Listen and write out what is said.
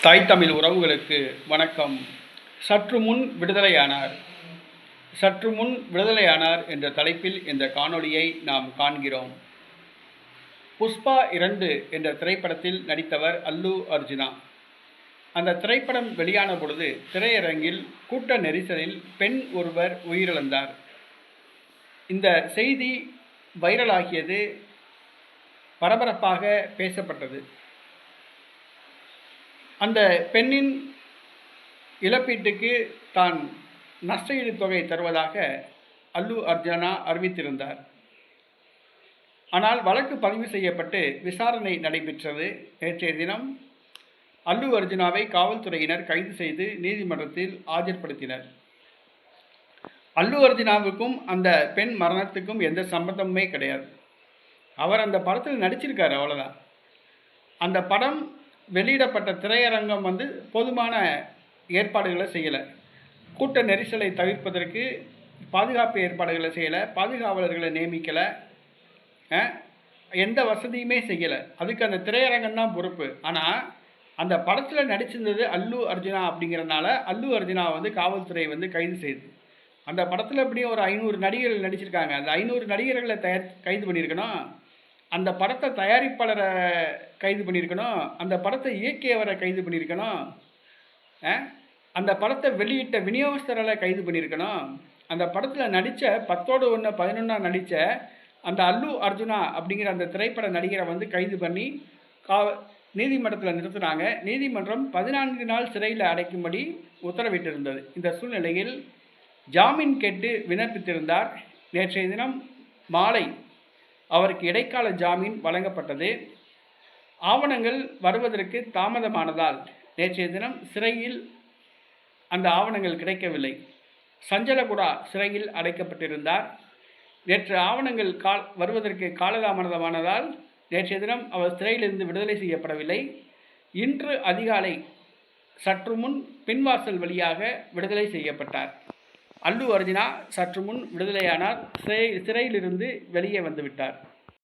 தாய் தமிழ் உறவுகளுக்கு வணக்கம். சற்று முன் விடுதலையானார். சற்று முன் விடுதலையானார் என்ற தலைப்பில் இந்த காணொளியை நாம் காண்கிறோம். புஷ்பா இரண்டு என்ற திரைப்படத்தில் நடித்தவர் அல்லு அர்ஜுனா. அந்த திரைப்படம் வெளியான பொழுது திரையரங்கில் கூட்ட நெரிசலில் பெண் ஒருவர் உயிரிழந்தார். இந்த செய்தி வைரலாகியது பரபரப்பாக பேசப்பட்டது. அந்த பெண்ணின் இழப்பீட்டுக்கு தான் நஷ்டஈடு தொகை தருவதாக அல்லு அர்ஜுனா அறிவித்திருந்தார். ஆனால் வழக்கு பதிவு செய்யப்பட்டு விசாரணை நடைபெற்றது. நேற்றைய தினம் அல்லு அர்ஜுனாவை காவல்துறையினர் கைது செய்து நீதிமன்றத்தில் ஆஜர்படுத்தினர். அல்லு அர்ஜுனாவுக்கும் அந்த பெண் மரணத்துக்கும் எந்த சம்பந்தமுமே கிடையாது. அவர் அந்த படத்தில் நடிச்சிருக்கார் அவ்வளோதான் அந்த படம் வெளியிடப்பட்ட திரையரங்கம் வந்து போதுமான ஏற்பாடுகளை செய்யலை. கூட்ட நெரிசலை தவிர்ப்பதற்கு பாதுகாப்பு ஏற்பாடுகளை செய்யலை. பாதுகாவலர்களை நியமிக்கலை. எந்த வசதியுமே செய்யலை. அதுக்கு அந்த திரையரங்கம் தான் பொறுப்பு. ஆனால் அந்த படத்தில் நடிச்சிருந்தது அல்லு அர்ஜுனா அப்படிங்கிறனால அல்லு அர்ஜுனா வந்து காவல்துறை வந்து கைது செய்யுது அந்த படத்தில் எப்படியும் ஒரு ஐநூறு நடிகர்கள் நடிச்சிருக்காங்க. அந்த ஐநூறு நடிகர்களை தயார் கைது பண்ணியிருக்கணும். அந்த படத்தை தயாரிப்பாளரை கைது பண்ணியிருக்கணும் அந்த படத்தை இயக்கியவரை கைது பண்ணியிருக்கணும் அந்த படத்தை வெளியிட்ட விநியோகஸ்தரை கைது பண்ணியிருக்கணும். அந்த படத்தில் நடித்த பத்தோடு ஒன்று பதினொன்றா நடித்த அந்த அல்லு அர்ஜுனா அப்படிங்கிற அந்த திரைப்பட நடிகரை வந்து கைது பண்ணி கா நீதிமன்றத்தில் நிறுத்தினாங்க. நீதிமன்றம் பதினான்கு நாள் சிறையில் அடைக்கும்படி உத்தரவிட்டிருந்தது. இந்த சூழ்நிலையில் ஜாமீன் கேட்டு விண்ணப்பித்திருந்தார். நேற்றைய தினம் மாலை அவருக்கு இடைக்கால ஜாமீன் வழங்கப்பட்டது. ஆவணங்கள் வருவதற்கு தாமதமானதால் நேற்றைய தினம் சிறையில் அந்த ஆவணங்கள் கிடைக்கவில்லை. சஞ்சலகுடா சிறையில் அடைக்கப்பட்டிருந்தார். நேற்று ஆவணங்கள் கால் வருவதற்கு காலதாமதமானதால் நேற்றைய தினம் அவர் சிறையிலிருந்து விடுதலை செய்யப்படவில்லை. இன்று அதிகாலை சற்று முன் பின்வாசல் வழியாக விடுதலை செய்யப்பட்டார். அல்லு அர்ஜுனா சற்று முன் விடுதலையானார். சிறை சிறையிலிருந்து வெளியே வந்துவிட்டார்.